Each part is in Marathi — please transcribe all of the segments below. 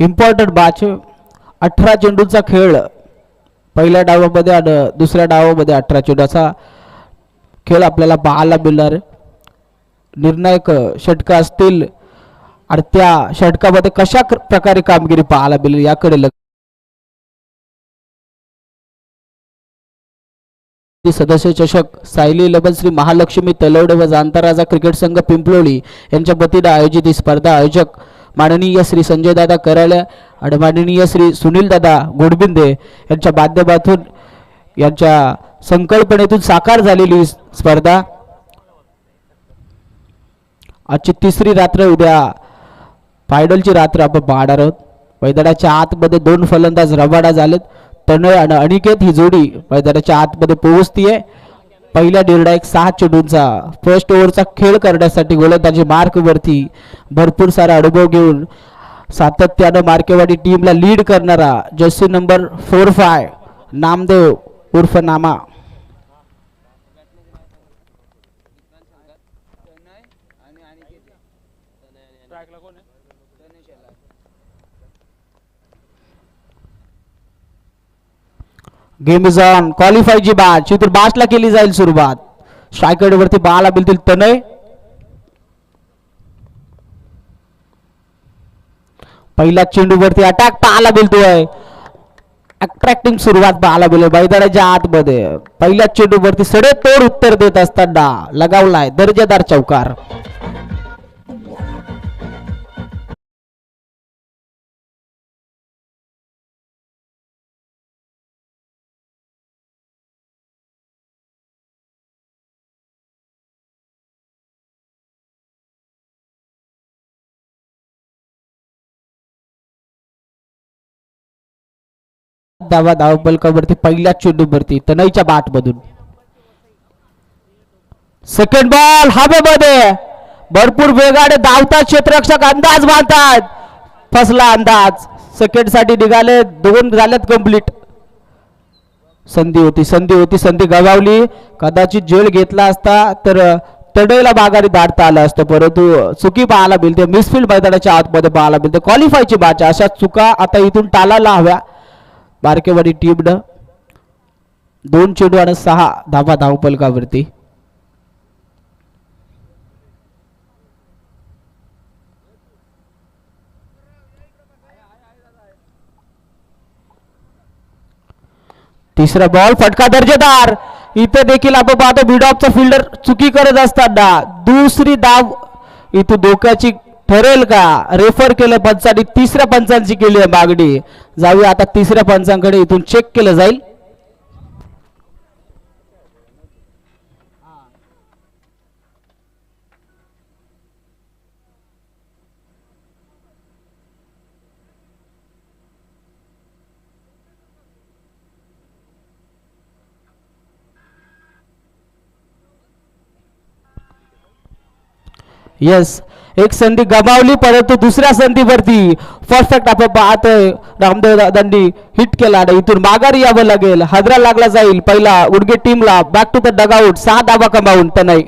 इम्पॉर्टंट बॅच अठरा चेंडूचा खेळ. पहिल्या डावामध्ये आणि दुसऱ्या डावामध्ये अठरा चेंडूचा खेळ आपल्याला पाहायला मिळणार. निर्णायक षटकं असतील आणि त्या षटकामध्ये कशा प्रकारे कामगिरी पाहायला मिळेल याकडे लक्ष. सदस्य चषक सायली इलेव्हन श्री महालक्ष्मी तलवडे व जांताराजा क्रिकेट संघ पिंपलोळी यांच्या वतीनं आयोजित ही स्पर्धा. आयोजक माननीय श्री संजय दादा कराळे आणि माननीय श्री सुनील दादा गोडबिंदे यांच्या माध्यमातून यांच्या संकल्पनेतून साकार झालेली स्पर्धा. आजची तिसरी रात्र उद्या फायनलची रात्र आपण पाहणार आहोत. मैदानाच्या आतमध्ये दोन फलंदाज रवाडा झालेत. तनय आणि अनिकेत ही जोडी मैदानाच्या आतमध्ये पोहोचतीये. पहिल्या निर्णायक सहा चेंडूंचा फर्स्ट ओव्हरचा खेळ करण्यासाठी गोलंदाजी मार्कवरती भरपूर सारा अनुभव घेऊन सातत्यानं मार्केवाडी टीमला लीड करणारा jersey number four five Namdev उर्फ नामा. गेम इज ऑन क्वालिफायची बॅच चित्र बासला केली जाईल सुरुवात. स्ट्रायकर वरती बाला बिलतील तनय. पहिल्या चेंडूवरती अटॅक पाहायला बिलतोय अट्रॅक्टिंग सुरुवात पाहायला मिळेल बैदाराच्या आतमध्ये. पहिल्या चेंडूवरती सडेतोड उत्तर देत असताना लगावलाय दर्जेदार चौकार. धावा धावपलकावरती पहिल्या चेंडूवरती तनईच्या बाट मधून सेकंड बॉल हवेमध्ये. भरपूर वेगाने धावतात क्षेत्ररक्षक अंदाज बांधतात. फसला अंदाज. सेकंडसाठी निघाले दोन झाल्यात कंप्लीट संधी होती संधी होती संधी गमावली. कदाचित जेल घेतला असता तर तडईला बागारी दाटता आलं असतं. परंतु चुकी पाहायला मिळते. मिसफिल्ड मैदानाच्या आतमध्ये पाहायला मिळते. क्वालिफायची मॅच अशा चुका आता इथून टाळायला हव्या. बारकेवाडी टीमनं दोन चेंडू आणि सहा धावा धावपलकावरती तिसरा बॉल फटका दर्जेदार. इथे देखील आपण पाहतो बिडॉपचा फिल्डर चुकी करत असताना दुसरी धाव इथं धोक्याची ठरेल का? रेफर केलं पंचांनी तिसऱ्या पंचांची केली आहे मागणी. जाऊया आता तिसऱ्या पंचांकडे इथून चेक केलं जाईल. येस एक संधी गमावली परंतु दुसऱ्या संधीवरती परफेक्ट आपण पाहतोय. रामदेव दादांनी हिट केला आणि इथून माघारी यावं लागेल. हादरा लागला जाईल. पहिला उडगे टीमला बॅक टू द डगआउट सहा धावा कमावून तनय.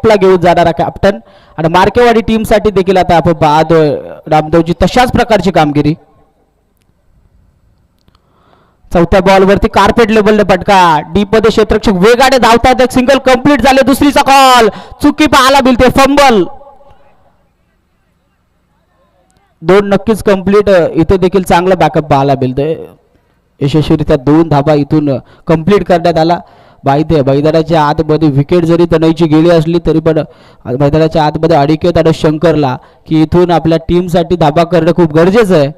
कॅपला घेऊन जाणारा कॅप्टन आणि मार्केवाडी टीमसाठी देखील आता आपण पाहतोय रामदेवची तशाच प्रकारची कामगिरी. चौथ्या बॉलवरती कार्पेट लेबलने पटका डीपमध्ये क्षेत्ररक्षक वेगाने धावतात एक सिंगल कंप्लीट झाले. दुसरीचा कॉल चुकी पाहायला मिळते. फंबल दोन नक्कीच कंप्लीट इथे देखील चांगला बॅकअप पाहायला मिळतोय. यशस्वीरित्या दोन धाबा इथून कंप्लीट करण्यात आला. माहिती आहे मैदानाच्या आतमध्ये विकेट जरी तनयची गेली असली तरी पण मैदानाच्या आतमध्ये अडिकेत आणि शंकरला की इथून आपल्या टीमसाठी धाबा करणं खूप गरजेचं आहे.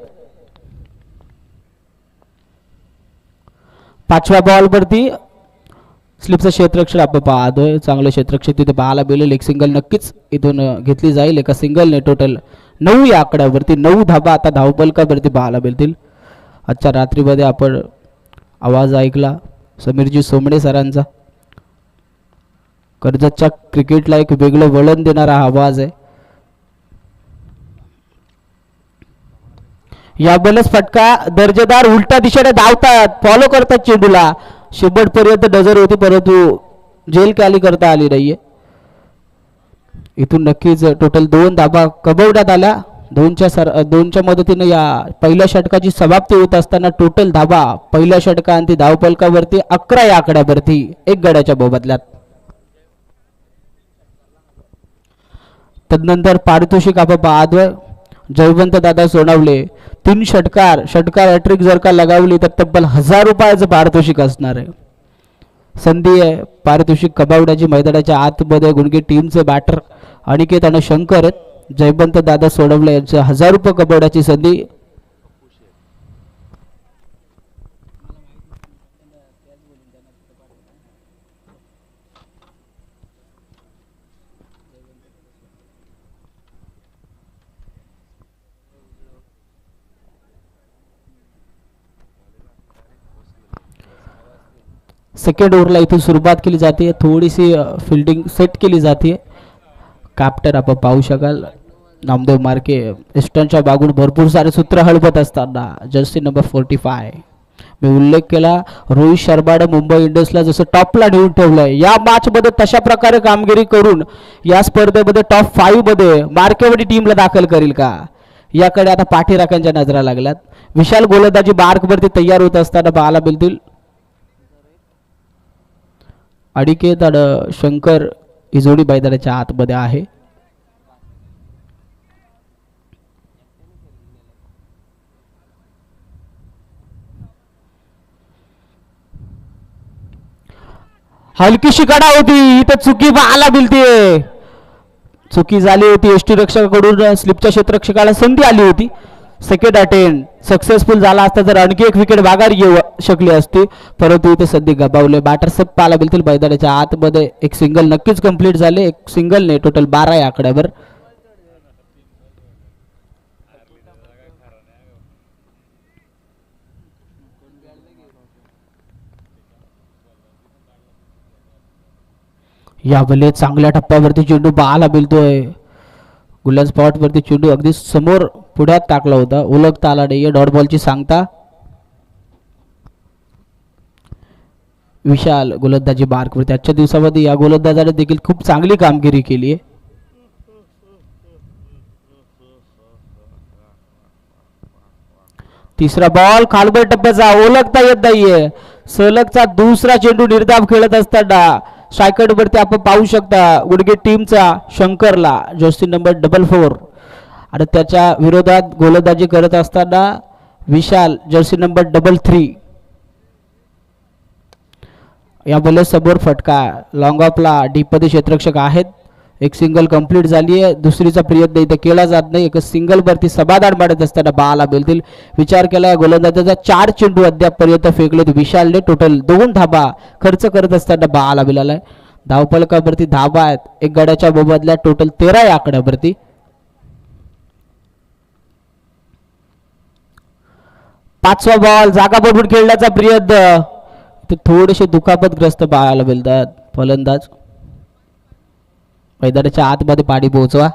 पाचव्या बॉलवरती स्लिपचं क्षेत्रक्षण आपण पाहतोय चांगलं क्षेत्रक्षण तिथे पाहायला मिळेल. एक सिंगल नक्कीच इथून घेतली जाईल. एका सिंगलने टोटल नऊ या आकड्यावरती नऊ धाबा आता धावपलकावरती पाहायला मिळतील. आजच्या रात्रीमध्ये आपण आवाज ऐकला. समीरजी सोमणे सरांचा. कर्जतच्या क्रिकेटला एक वेगळं वळण देणारा हा आवाज आहे. या बलच फटका दर्जेदार उलटा दिशेने धावतात. फॉलो करतात चेंडूला. शेवटपर्यंत नजर होती परंतु जेल कॅली करता आली नाहीये. इथून नक्कीच टोटल दोन धाबा कबवण्यात आल्या. दोनच्या सर दोनच्या मदतीने या पहिल्या षटकाची समाप्ती होत असताना टोटल धाबा पहिल्या षटका आणि ती धावपलकावरती अकरा या आकड्यावरती एक गड्याच्या मोबदल्यात तदनंतर पारितोषिक आपण आदव जयवंत दादा सोनावले तीन षटकार षटकार हॅट्रिक जर का लगावली तर तब्बल हजार रुपयाचं पारितोषिक असणार आहे. संधी आहे पारितोषिक कमावण्याची मैदानाच्या आतमध्ये गुणगी टीमचे बॅटर अनिकेत आणि शंकर आहेत. जयवंत दादा सोडवले यांचे हजार रुपये कमावण्याची संधी. सेकंड ओव्हरला इथून सुरुवात केली जाते. थोडीशी फिल्डिंग सेट केली जाते. कॅप्टन आपण पाहू शकाल. नामदेव मार्के इस्टर्नच्या बागून भरपूर सारे सूत्र हळवत असताना जर्सी नंबर फोर्टी फाय मी उल्लेख केला रोहित शर्माने मुंबई इंडियन्सला जसं टॉपला नेऊन ठेवलंय या मॅचमध्ये तशा प्रकारे कामगिरी करून या स्पर्धेमध्ये टॉप फाईव्हमध्ये मार्केवडी टीमला दाखल करील का? याकडे आता पाठीराखांच्या नजरा लागल्यात. विशाल गोलंदाजी मार्कवरती तयार होत असताना पाहायला मिळतील. अडिकेत आणि शंकर ही जोडी बैदाराच्या आतमध्ये आहे. हलकीशी कडा होती. इथं चुकी आला मिळते चुकी झाली होती. एसटी रक्षकाकडून स्लिपच्या क्षेत्ररक्षकाला संधी आली होती. सेकंड अटेंड सक्सेसफुल झाला असता तर आणखी एक विकेट माघार घेऊ शकली असती. परंतु इथे सध्या गबावले बॅटर्स सब पाहायला मिळतील मैदानाच्या आतमध्ये. एक सिंगल नक्कीच कंप्लीट झाले. एक सिंगलने टोटल बारा या आकड्यावर. यावेळी चांगल्या टप्प्यावरती चेंडू पाहायला मिळतोय. गुलाब स्पॉटवरती चेंडू अगदी समोर पुढ्यात टाकलं होतं. उलगता आला नाहीये डॉट बॉलची सांगता. विशाल गोलंदाजी बार्कवरती आजच्या दिवसामध्ये या गोलंदाजाने देखील खूप चांगली कामगिरी केली आहे. तिसरा बॉल खालबर टप्प्याचा. ओळखता येत नाहीये. सलगचा दुसरा चेंडू निर्धाव खेळत असताना स्ट्रायकर वरती आपण पाहू शकता. गुडगे टीमचा शंकरला. जोस्ती नंबर डबल फोर आणि त्याच्या विरोधात गोलंदाजी करत असताना Vishal jersey number double three या बॉलर समोर फटका. लॉंग ऑफला डीपमध्ये क्षेत्ररक्षक आहेत. एक सिंगल कंप्लीट झाली आहे. दुसरीचा प्रयत्न इथे केला जात नाही. एक सिंगल वरती समाधान मांडत असताना बाला मिळतील विचार केला गोलंदाजाचा चार चेंडू अद्यापपर्यंत फेकलेत. विशालने टोटल दोन धाबा खर्च करत असताना बाला आहे धावपलकावरती धाबा आहेत. एक गड्याच्या मोबदल्यात टोटल तेरा या आकड्यावरती. पाचवा बॉल जागा बघून खेळण्याचा प्रयत्न. ते थोडेसे दुखापतग्रस्त पाहायला मिळतात फलंदाज. मैदानाच्या आतमध्ये पाणी पोहोचवा.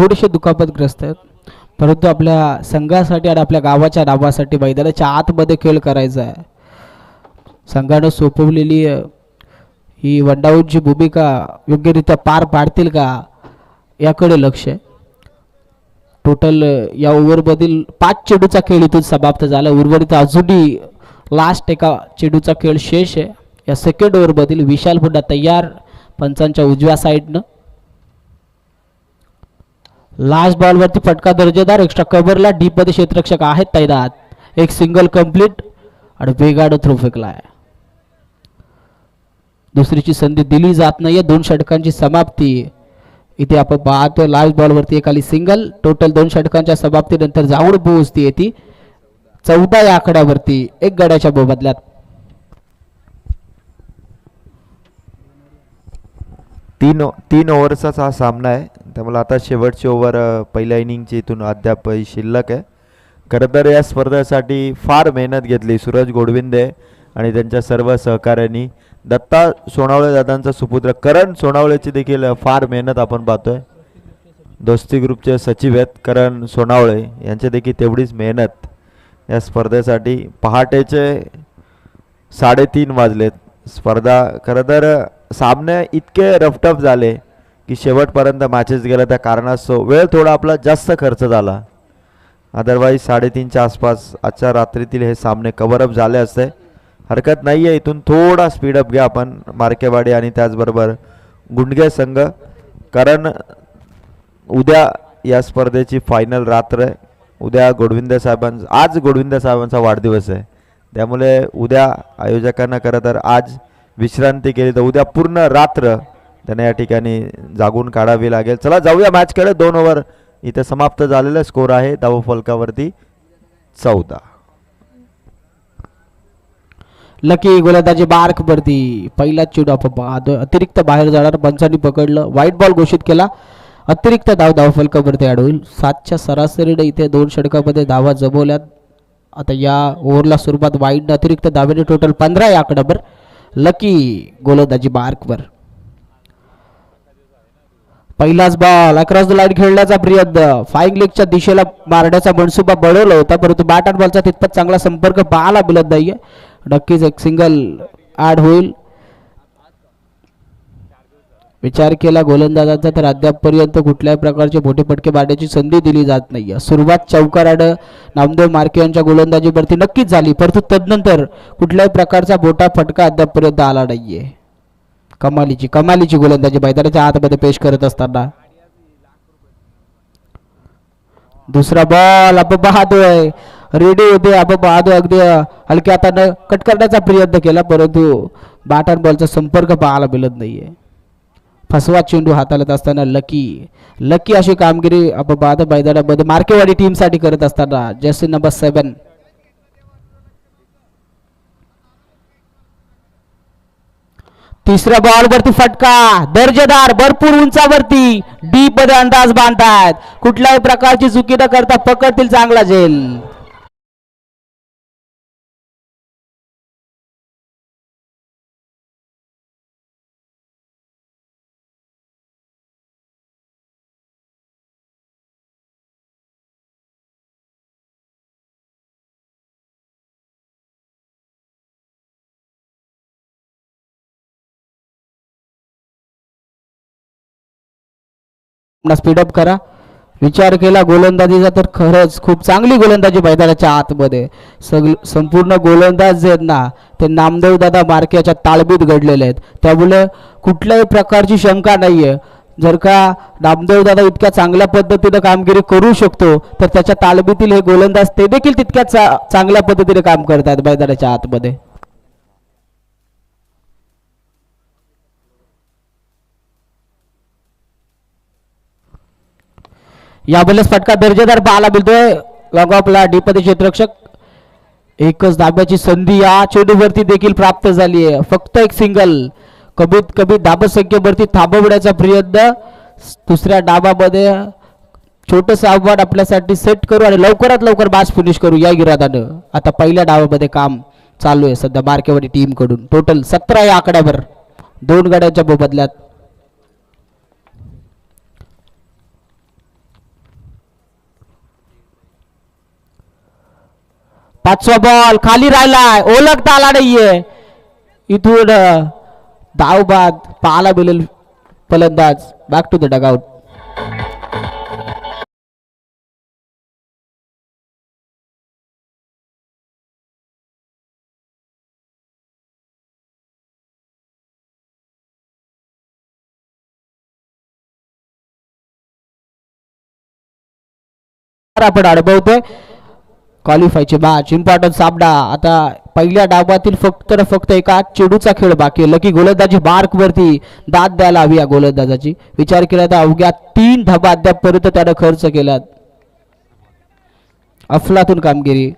थोडेसे दुखापतग्रस्त आहेत. परंतु आपल्या संघासाठी आणि आपल्या गावाच्या नावासाठी मैदानाच्या आतमध्ये खेळ करायचा आहे. संघानं सोपवलेली ही वनडाऊनची भूमिका योग्यरित्या पार पाडतील का याकडे लक्ष आहे. टोटल या ओव्हरमधील पाच चेंडूचा खेळ इथून समाप्त झाला. उर्वरित अजूनही लास्ट एका चेंडूचा खेळ शेष आहे. या सेकंड ओव्हरमधील विशाल पुन्हा तयार पंचांच्या उजव्या साईडनं लास्ट बॉलवरती फटका दर्जेदार. एक्स्ट्रा कव्हरला डीपमध्ये क्षेत्ररक्षक आहेत तैनात. एक सिंगल कंप्लीट आणि वेगाड थ्रो फेकलाय. दुसरीची संधी दिली जात नाहीये. दोन षटकांची समाप्ती. इथे आपण पाहतोय लास्ट बॉलवरती एखादी सिंगल टोटल दोन षटकांच्या समाप्तीनंतर जाऊन पोहोचती ती. चौदा या आकड्यावरती एक गड्याच्या मोबदल्यात तीन तीन ओव्हरचाच हा सामना आहे. त्यामुळे आता शेवटचे ओव्हर पहिल्या इनिंगची इथून अद्याप शिल्लक आहे. खरं तर या स्पर्धेसाठी फार मेहनत घेतली सूरज गोडविंदे आणि त्यांच्या सर्व सहकाऱ्यांनी. दत्ता सोनावळे दादांचा सुपुत्र करण सोनावळेची देखील फार मेहनत आपण पाहतोय. दोस्ती ग्रुपचे सचिव आहेत करण सोनावळे. यांचे देखील तेवढीच मेहनत या स्पर्धेसाठी. पहाटेचे साडेतीन वाजलेत. स्पर्धा खरं तर सामने इतके रफटफ झाले की शेवटपर्यंत मॅचेस गेल्या त्या कारणास्तव वेळ थोडा आपला जास्त खर्च झाला. अदरवाईज साडेतीनच्या आसपास आजच्या रात्रीतील हे सामने कव्हरअप झाले असते. हरकत नाही आहे इथून थोडा स्पीडअप घ्या आपण मार्केवाडी आणि त्याचबरोबर गुंडगे संघ. कारण उद्या या स्पर्धेची फायनल रात्र आहे. उद्या गोडविंद साहेबांचा आज गोडविंद साहेबांचा वाढदिवस आहे. त्यामुळे उद्या आयोजकांना खरं तर आज विश्रांती केली तर उद्या पूर्ण रात्र त्यांना या ठिकाणी जागून काढावी लागेल. चला जाऊया मॅचकडे. दोन ओव्हर इथे समाप्त झालेला स्कोर आहे. धावफलकावरती चौदा. लकी गोलंदाजी बार्क वरती पहिला चेंडू अतिरिक्त बाहेर जाणार. पंचांनी पकडलं. व्हाईट बॉल घोषित केला. अतिरिक्त धाव धावफलकावरती ॲड होईल सातच्या सरासरीने इथे दोन षटकामध्ये धावा जमवल्यात. आता या ओव्हरला सुरुवात वाईट अतिरिक्त धावेने. टोटल पंधरा या आकड्यावर लकी गोलंदाजी मार्कवर. पहिलाच बॉल अक्रॉस द लाईन खेळण्याचा प्रयत्न. फाईंग लेगच्या दिशेला मारण्याचा मनसुबा बळवला होता परंतु बॅट आणि बॉलचा तितपत चांगला संपर्क पाहायला मिळत नाहीये. नक्कीच एक सिंगल ऍड होईल. विचार केला गोलंदाजांचा तर अद्यापपर्यंत कुठल्याही प्रकारचे मोठे फटके मारण्याची संधी दिली जात नाही सुरुवात चौकाराड नामदेव मार्के यांच्या गोलंदाजीवरती नक्कीच झाली परंतु तदनंतर कुठल्याही प्रकारचा मोठा फटका अद्यापपर्यंत आला नाहीये. कमालीची कमालीची गोलंदाजी मैदानाच्या आतमध्ये पेश करत असताना. दुसरा बॉल आपण आहे रेडी होते अब बहादो अगदी हलक्या हातानं कट करण्याचा प्रयत्न केला परंतु बॅट आणि बॉलचा संपर्क पाहायला मिळत नाहीये. फसवा चेंडू हाताळत असताना लकी. लकी अशी कामगिरी अपबाद पाहतो मैदानामध्ये मार्केवाडी टीमसाठी करत असताना जर्सी नंबर सेवन तिसऱ्या बॉल वरती फटका. दर्जेदार भरपूर उंचावरती. डीपमध्ये अंदाज बांधतायत. कुठल्याही प्रकारची चुकी न करता पकडतील चांगला झेल. स्पीडअप करा. विचार केला गोलंदाजीचा तर खरंच खूप चांगली गोलंदाजी मैदानाच्या आतमध्ये. सग संपूर्ण गोलंदाज जे आहेत ना ते नामदेव दादा मार्केच्या ताळबीत घडलेले आहेत. त्यामुळे कुठल्याही प्रकारची शंका नाही आहे जर का नामदेव दादा इतक्या चांगल्या पद्धतीनं कामगिरी करू शकतो तर त्याच्या तालबीतील हे गोलंदाज ते देखील तितक्याच चा- चांगल्या पद्धतीने काम करतात मैदानाच्या आतमध्ये. या बल्लेस फटका दर्जेदार पाहायला मिळतोय. लॉग ऑफला डीपदे क्षेत्ररक्षक. एकच धाब्याची संधी या चेंडूवरती देखील प्राप्त झाली आहे. फक्त एक सिंगल कमीत कमी धाब संख्येवरती थांबवण्याचा प्रयत्न. दुसऱ्या डाबामध्ये छोटंसं आव्हान आपल्यासाठी सेट करू आणि लवकरात लवकर बास फिनिश करू या इरादानं. आता पहिल्या डावामध्ये काम चालू आहे सध्या मार्केवाडी टीमकडून टोटल सतरा या आकड्यावर. दोन गाड्यांच्या मोबदल्यात. पाचवा बॉल खाली राहिलाय. ओळखता आला नाहीये. इथून अं, धाव बाद पाहायला मिळेल फलंदाज. बॅक टू द डगआउट आपण अनुभवतोय क्वालिफायचे मॅच इम्पॉर्टन्स सामना आता पहिल्या डावातील फक्त फक्त एका चेडूचा खेळ बाकी लकी गोलंदाजी मार्क वरती दाद द्यायला हवी या गोलंदाजाची. विचार केला तर अवघ्या तीन धाबा अद्यापपर्यंत त्यानं खर्च केलात. अफलातून कामगिरी.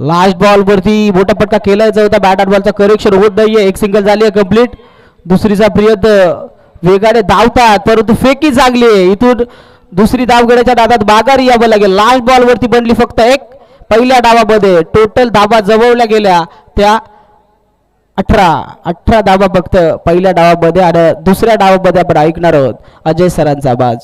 लास्ट बॉल वरती मोठा पटका केला होता. बॅट अँड बॉलचा करेक्शन होत नाहीये. एक सिंगल झाली आहे कंप्लीट दुसरीचा प्रियत वेगाने धावतात. परंतु फेकी चांगली आहे. इथून दुसरी धावगड्याच्या दादात माघारी यावं लागेल. लास्ट बॉल वरती बनली फक्त एक. पहिल्या डावामध्ये टोटल धाबा जवळल्या गेल्या. त्या अठरा अठरा धाबा फक्त पहिल्या डावामध्ये आणि दुसऱ्या डावामध्ये आपण ऐकणार आहोत. अजय सरांचा आवाज.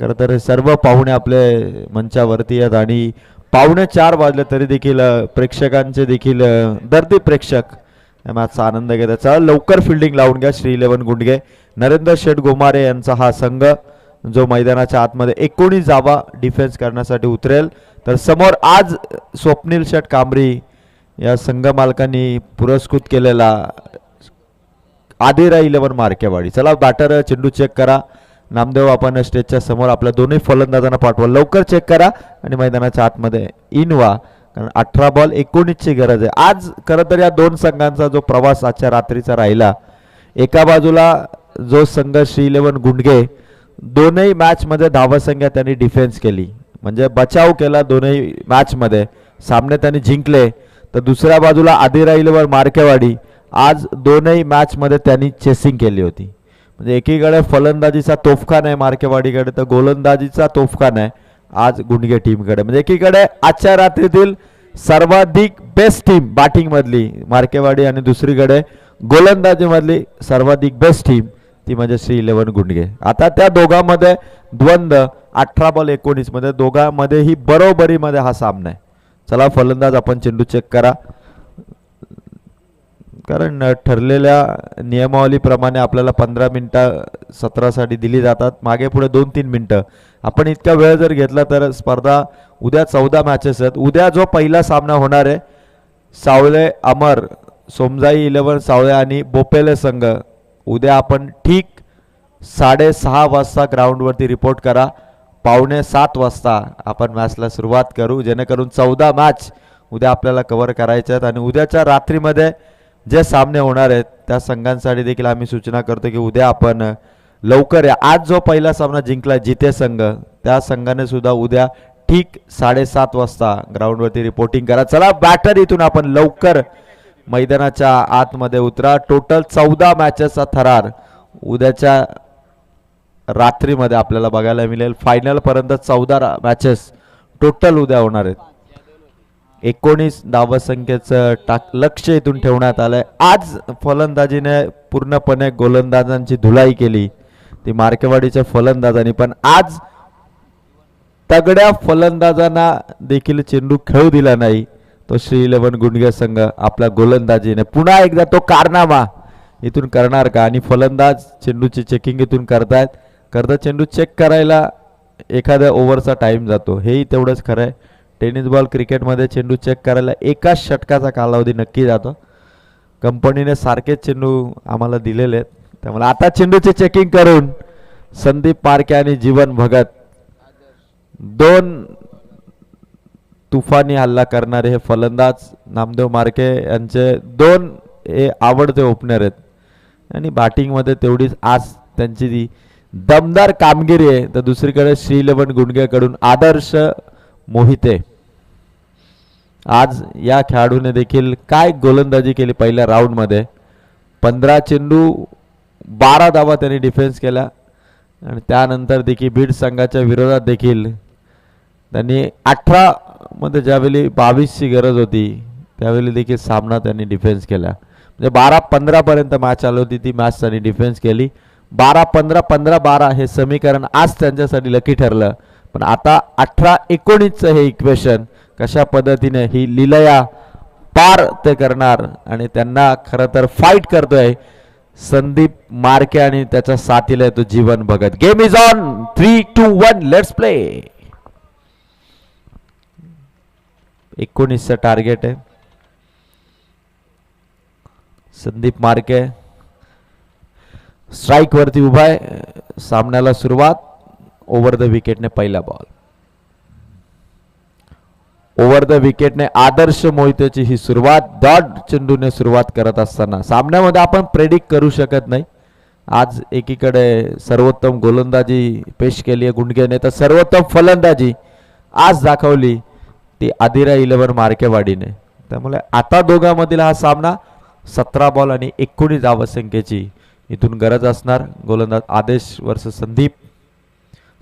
खरं तर सर्व पाहुणे आपले मंचावरती आहेत आणि पाहुणे चार वाजले तरी देखील प्रेक्षकांचे देखील दर्दी प्रेक्षक. मॅचचा आनंद घेत आहेत. चला लवकर फिल्डिंग लावून घ्या श्री इलेव्हन गुंडगे. नरेंद्र शेठ गोमारे यांचा हा संघ जो मैदानाच्या आतमध्ये एकोणीस जावा डिफेन्स करण्यासाठी उतरेल. तर समोर आज स्वप्नील शेठ कांबरी या संघ मालकांनी पुरस्कृत केलेला आदिरा इलेव्हन मार्केवाडी. चला बॅटर चेंडू चेक करा. नामदेव आपण स्टेजच्या समोर आपल्या दोन्ही फलंदाजांना पाठवा. लवकर चेक करा आणि मैदानाच्या आतमध्ये इन व्हा. कारण अठरा बॉल एकोणीसची गरज आहे. आज खरं तर या दोन संघांचा जो प्रवास आजच्या रात्रीचा राहिला एका बाजूला जो संघ श्री इलेव्हन गुंडगे दोनही मॅचमध्ये धावसंख्या त्यांनी डिफेन्स केली. म्हणजे बचाव केला दोनही मॅचमध्ये सामने त्यांनी जिंकले. तर दुसऱ्या बाजूला आदिरा इलेव्हन मार्केवाडी आज दोनही मॅचमध्ये त्यांनी चेसिंग केली होती. म्हणजे एकीकडे फलंदाजीचा तोफखान आहे मार्केवाडीकडे तर गोलंदाजीचा तोफखान आहे आज गुंडगे टीमकडे. म्हणजे एकीकडे आजच्या रात्रीतील सर्वाधिक बेस्ट टीम बॅटिंगमधली मार्केवाडी आणि दुसरीकडे गोलंदाजीमधली सर्वाधिक बेस्ट टीम ती म्हणजे श्री इलेव्हन गुंडगे. आता त्या दोघांमध्ये द्वंद्व अठरा बॉल एकोणीसमध्ये दोघांमध्येही बरोबरीमध्ये हा सामना आहे. चला फलंदाज आपण चेंडू चेक करा. कारण ठरलेल्या नियमावलीप्रमाणे आपल्याला पंधरा मिनटं सत्रासाठी दिली जातात. मागे पुढे दोन तीन मिनटं. आपण इतका वेळ जर घेतला तर स्पर्धा उद्या चौदा मॅचेस आहेत. उद्या जो पहिला सामना होणार आहे सावळे अमर सोमजाई इलेवन सावळे आणि बोपेले संघ. उद्या आपण ठीक साडेसहा वाजता ग्राउंडवरती रिपोर्ट करा. पावणे सात वाजता आपण मॅचला सुरुवात करू. जेणेकरून चौदा मॅच उद्या आपल्याला कव्हर करायच्या आहेत. आणि उद्याच्या रात्रीमध्ये जे सामने होणार आहेत त्या संघांसाठी देखील आम्ही सूचना करतो की उद्या आपण लवकर या. आज जो पहिला सामना जिंकला जिते संघ त्या संघाने सुद्धा उद्या ठीक साडेसात वाजता ग्राउंडवरती रिपोर्टिंग करा. चला बॅटर इथून आपण लवकर मैदानाच्या आतमध्ये उतरा. टोटल चौदा मॅचेसचा थरार उद्याच्या रात्रीमध्ये आपल्याला बघायला मिळेल. फायनलपर्यंत चौदा मॅचेस टोटल उद्या होणार आहेत. एकोणीस धावसंख्येचं टाक लक्ष इथून ठेवण्यात आलंय. आज फलंदाजीने पूर्णपणे गोलंदाजांची धुलाई केली. ती मार्केवाडीच्या फलंदाजांनी पण आज तगड्या फलंदाजांना देखील चेंडू खेळू दिला नाही. तो श्री इलेव्हन गुंडगे संघ आपल्या गोलंदाजीने पुन्हा एकदा तो कारनामा इथून करणार का? आणि फलंदाज चेंडूची चेकिंग इथून करतायत. करता चेंडू चेक करायला एखाद्या ओव्हरचा टाइम जातो. हेही तेवढंच खरं आहे टेनिस बॉल क्रिकेटमध्ये चेंडू चेक करायला एकाच षटकाचा कालावधी नक्की जातो. कंपनीने सारखेच चेंडू आम्हाला दिलेले आहेत. त्यामुळे आता चेंडूचे चेकिंग करून संदीप पारखे आणि जीवन भगत दोन तुफानी हल्ला करणारे हे फलंदाज नामदेव मार्के यांचे दोन हे आवडते ओपनर आहेत. आणि बॅटिंगमध्ये तेवढीच आज त्यांची जी दमदार कामगिरी आहे तर दुसरीकडे श्रीलेवन गुंडगेकडून आदर्श मोहिते. आज या खेळाडूने देखील काय गोलंदाजी केली पहिल्या राऊंडमध्ये? पंधरा चेंडू बारा धावा त्यांनी डिफेन्स केला आणि त्यानंतर देखील बीड संघाच्या विरोधात देखील त्यांनी अठरा मध्ये ज्यावेळी बावीसची गरज होती त्यावेळी देखील सामना त्यांनी डिफेन्स केला. म्हणजे बारा पंधरापर्यंत मॅच चालू होती ती मॅच त्यांनी डिफेन्स केली. बारा पंधरा पंधरा बारा हे समीकरण आज त्यांच्यासाठी लकी ठरलं. पण आता अठरा एकोणीसचं हे इक्वेशन कशा पद्धतीने ही लिलया पार ते करणार आणि त्यांना खरं तर फाईट करतोय संदीप मार्के आणि त्याच्या साथीला तो Jeevan Bhagat game is on three two one let's play एकोणीसचं target आहे. संदीप मार्के. स्ट्राईक वरती उभा आहे. सामन्याला सुरुवात. ओव्हर द विकेटने पहिला बॉल ओव्हर द विकेटने आदर्श मोहितेची ही सुरुवात डॉट चेंडूने सुरुवात करत असताना. सामन्यामध्ये आपण प्रेडिक्ट करू शकत नाही. आज एकीकडे सर्वोत्तम गोलंदाजी पेश केली आहे गुंडगेने तर सर्वोत्तम फलंदाजी आज दाखवली ती आदिरा इलेव्हन मार्केवाडीने. त्यामुळे आता दोघांमधील हा सामना सतरा बॉल आणि एकोणीस धावसंख्येची इथून गरज असणार. गोलंदाज आदेश वर्ष संदीप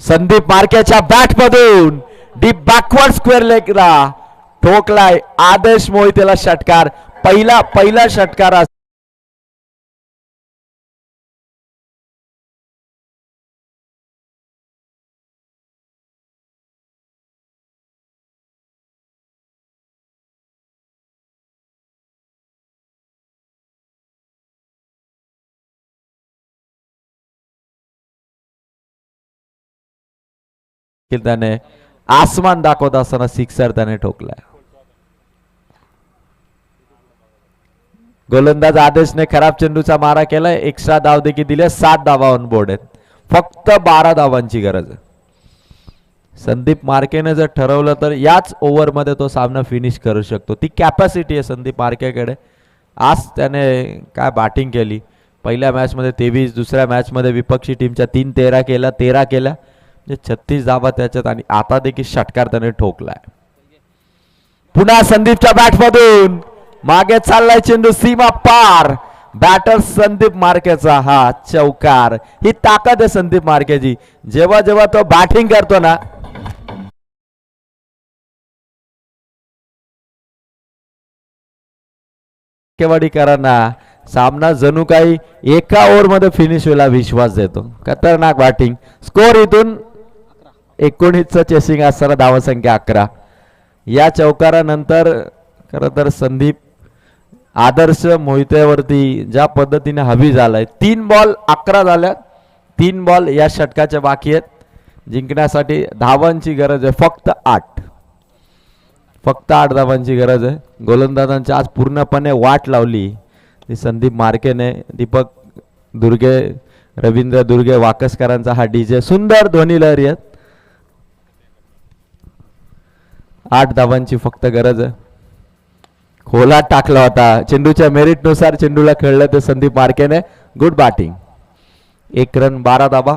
संदीप मार्केच्या बॅट मधून डीप बॅकवर्ड स्क्वेअर लेगला ठोकलाय आदेश मोहितेला षटकार. पहिला पहिला षटकार की त्याने आसमान दाखवत असताना सिक्सर त्याने ठोकलाय. गोलंदाज आदेशने खराब चेंडूचा मारा केला एक्स्ट्रा धाव देखील दिले सात धावा ऑन बोर्ड आहेत. फक्त बारा धावांची गरज आहे. संदीप मार्केने जर ठरवलं तर याच ओव्हरमध्ये तो सामना फिनिश करू शकतो. ती कॅपॅसिटी आहे संदीप मार्केकडे. आज त्याने काय बॅटिंग केली? पहिल्या मॅचमध्ये तेवीस दुसऱ्या मॅचमध्ये विपक्षी टीमच्या तीन तेरा केला तेरा केल्या. छत्तीस धावा त्याच्यात आणि आता देखील षटकार त्याने ठोकलाय. पुन्हा संदीपच्या बॅटमधून. मागे चाललाय चेंडू सीमा पार. बॅटर संदीप मार्केचा हा चौकार. ही ताकद आहे संदीप मार्केची. जेव्हा जेव्हा तो बॅटिंग करतो ना केवाडीकरांना सामना जणू काही एका ओव्हरमध्ये फिनिश व्हायला विश्वास देतो. खतरनाक बॅटिंग स्कोर इथून एकोणीसचं चेसिंग असताना धावसंख्या अकरा. या चौकारानंतर खरं तर संदीप आदर्श मोहितेवरती ज्या पद्धतीने हवी झालाय तीन बॉल अकरा झाल्या तीन बॉल या षटकाच्या बाकी आहेत. जिंकण्यासाठी धावांची गरज आहे. फक्त आठ. फक्त आठ धावांची गरज आहे. गोलंदाजांची आज पूर्णपणे वाट लावली. ती संदीप मार्केने दीपक दुर्गे रवींद्र दुर्गे वाकसकरांचा हा डीजे सुंदर ध्वनी लहरी आहेत. आठ धावांची फक्त गरज आहे. खोलात टाकला होता. चेंडूच्या मेरिटनुसार चेंडूला खेळलं ते संदीप मार्केने. गुड बॅटिंग एक रन बारा धावा.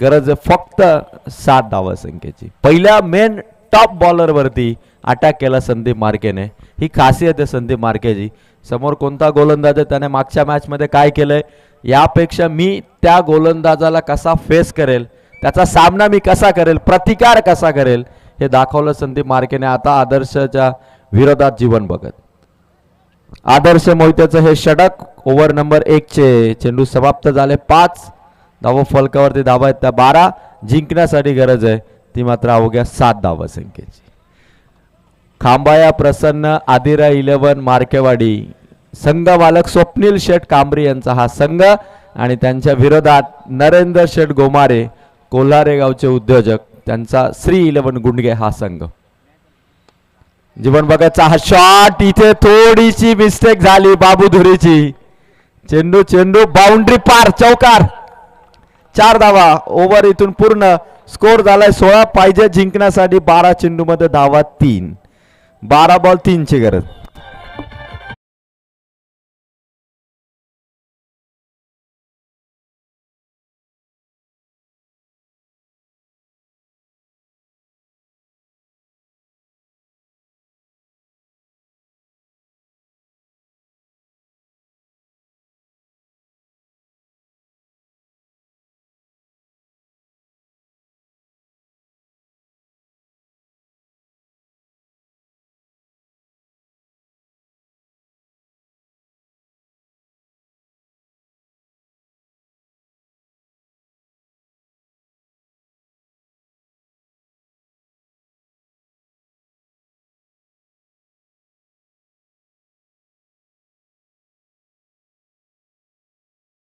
गरज आहे फक्त सात धावा संख्येची. पहिल्या मेन टॉप बॉलरवरती अटॅक केला संदीप मार्केने. ही खासियत आहे संदीप मार्केची. समोर कोणता गोलंदाज आहे? त्याने मागच्या मॅचमध्ये काय केलंय? यापेक्षा मी त्या गोलंदाजाला कसा फेस करेल? त्याचा सामना मी कसा करेल? प्रतिकार कसा करेल? हे दाखवलं संदीप मार्केने आता आदर्शच्या विरोधात जीवन बघत. आदर्श मोहितेचं हे षटक ओव्हर नंबर एकचे चेंडू समाप्त झाले. पाच धावा फलकावरती धावा आहेत त्या बारा. जिंकण्यासाठी गरज आहे. ती मात्र अवघ्या सात धावा संख्येची खांबाया प्रसन्न आदिरा इलेव्हन मार्केवाडी. संघ मालक स्वप्नील शेठ कांबरी यांचा हा संघ. आणि त्यांच्या विरोधात नरेंद्र शेठ गोमारे कोल्हारे गावचे उद्योजक. त्यांचा श्री इलेवन गुंडगे हा संघ. जीवन बघायचा हा शॉट इथे थोडीशी मिस्टेक झाली बाबू धुरीची. चेंडू चेंडू बाउंड्री पार चौकार. चार धावा ओव्हर इथून पूर्ण स्कोर झालाय सोळा पाहिजे जिंकण्यासाठी बारा चेंडू मध्ये धावा तीन. बारा बॉल तीनची गरज.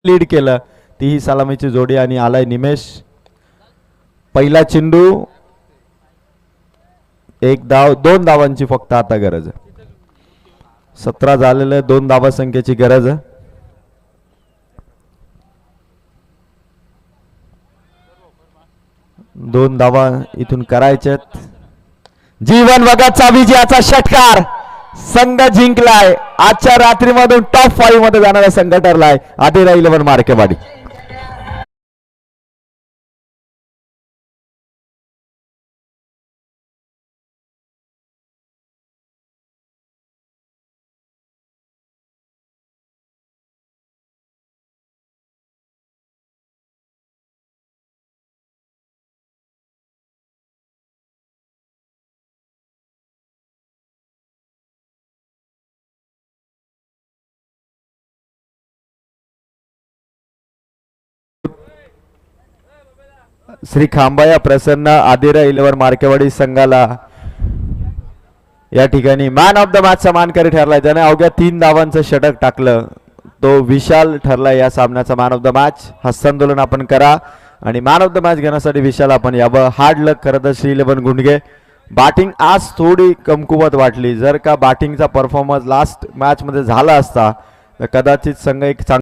लीड केलं. तीही सलामीची जोडी आणि आलाय निमेश. पहिला चेंडू. एक धाव दोन धावांची फक्त आता गरज आहे. सतरा झालेलं दोन धावा संख्येची गरज आहे. दोन धावा इथून करायच्यात जीवन वगतचा विजयाचा षटकार. संघ जिंकलाय. आजच्या रात्रीमधून टॉप फाईव्हमध्ये जाणारा संघ ठरलाय. आधी राहिलं पण मार्केवाडी श्री खांबाया प्रसन्न आदिरा इलेव्हन मार्केवाडी संघाला या ठिकाणी मॅन ऑफ द मॅच समान करी ठरलाय. ज्याने अवघ्या तीन धावांचं षटक टाकलं. तो विशाल ठरला या सामन्याचा मॅन ऑफ द मॅच हस्तांदोलन आपण करा. आणि मॅन ऑफ द मॅच घेण्यासाठी विशाल आपण यावं. हार्ड लक खरं तर श्री इलेव्हन गुंडगे. बॅटिंग आज थोडी कमकुवत वाटली. जर का बॅटिंगचा परफॉर्मन्स लास्ट मॅचमध्ये झाला असता तर कदाचित संघ एक चांग